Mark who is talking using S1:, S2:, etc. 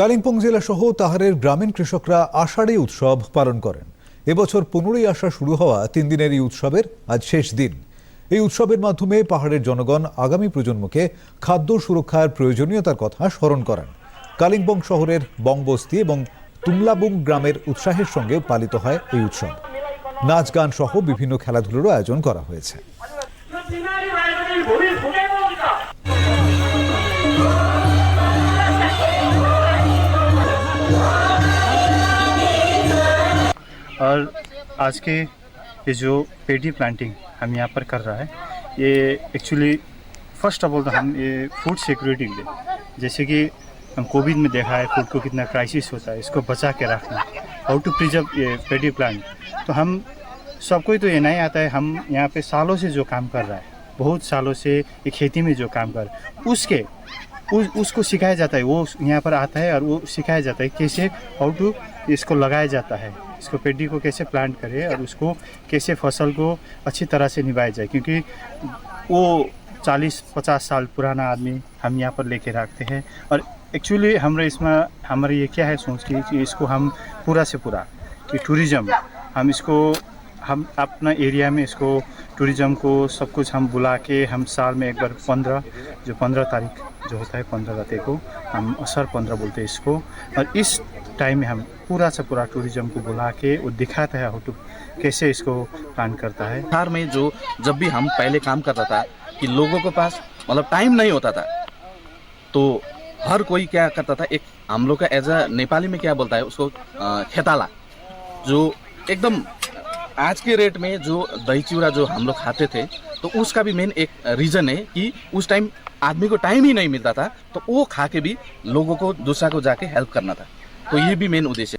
S1: কালিম্পং জেলা সহ তাহারের গ্রামীণ কৃষকরা আষাঢ়ী উৎসব পালন করেন। এবছর পনেরোই আষাঢ় শুরু হওয়া তিন দিনের এই উৎসবের আজ শেষ দিন। এই উৎসবের মাধ্যমে পাহাড়ের জনগণ আগামী প্রজন্মকে খাদ্য সুরক্ষার প্রয়োজনীয়তার কথা স্মরণ করেন। কালিম্পং শহরের বংবস্তি এবং তুমলাবুং গ্রামের উৎসাহের সঙ্গে পালিত হয় এই উৎসব। নাচ গান সহ বিভিন্ন খেলাধুলোরও আয়োজন করা হয়েছে।
S2: और आज के ये जो पेडी प्लांटिंग हम यहाँ पर कर रहा है, ये एक्चुअली फ़र्स्ट ऑफ़ ऑल तो हम ये फ़ूड सिक्योरिटी के लिए, जैसे कि हम कोविड में देखा है फ़ूड को कितना क्राइसिस होता है, इसको बचा के रखना हाउ टू प्रिजर्व ये पेडी प्लांट तो हम सबको ही तो ये नहीं आता है, हम यहाँ पे सालों से जो काम कर रहा है, बहुत सालों से ये खेती में जो काम कर उसके उस, उसको सिखाया जाता है। वो यहाँ पर आता है और वो सिखाया जाता है कैसे हाउ टू इसको लगाया जाता है। इसको पेडी को कैसे प्लांट करे और उसको कैसे फ़सल को अच्छी तरह से निभाया जाए। क्योंकि वो चालीस पचास साल पुराना आदमी हम यहाँ पर लेके रखते हैं। और एक्चुअली हमारे इसमें हमारे ये क्या है सोच की कि इसको हम पूरा से पूरा कि टूरिज़्म हम इसको हम अपना एरिया में इसको टूरिज़्म को सब कुछ हम बुला के हम साल में एक बार पंद्रह जो पंद्रह तारीख जो होता है पंद्रह गते को हम असर पंद्रह बोलते हैं इसको। और इस टाइम में हम पूरा से पूरा टूरिज़्म को बुला के वो दिखाता है हाउ कैसे इसको प्लान करता है।
S3: बिहार में जो जब भी हम पहले काम करता था कि लोगों के पास मतलब टाइम नहीं होता था तो हर कोई क्या करता था, एक हम लोग का एज अ नेपाली में क्या बोलता है, उसको खेताला, जो एकदम आज के रेट में जो दही चिवड़ा जो हम लोग खाते थे तो उसका भी मेन एक रीज़न है कि उस टाइम आदमी को टाइम ही नहीं मिलता था तो वो खा के भी लोगों को, दूसरा को जाके हेल्प करना था। तो ये भी मेन उद्देश्य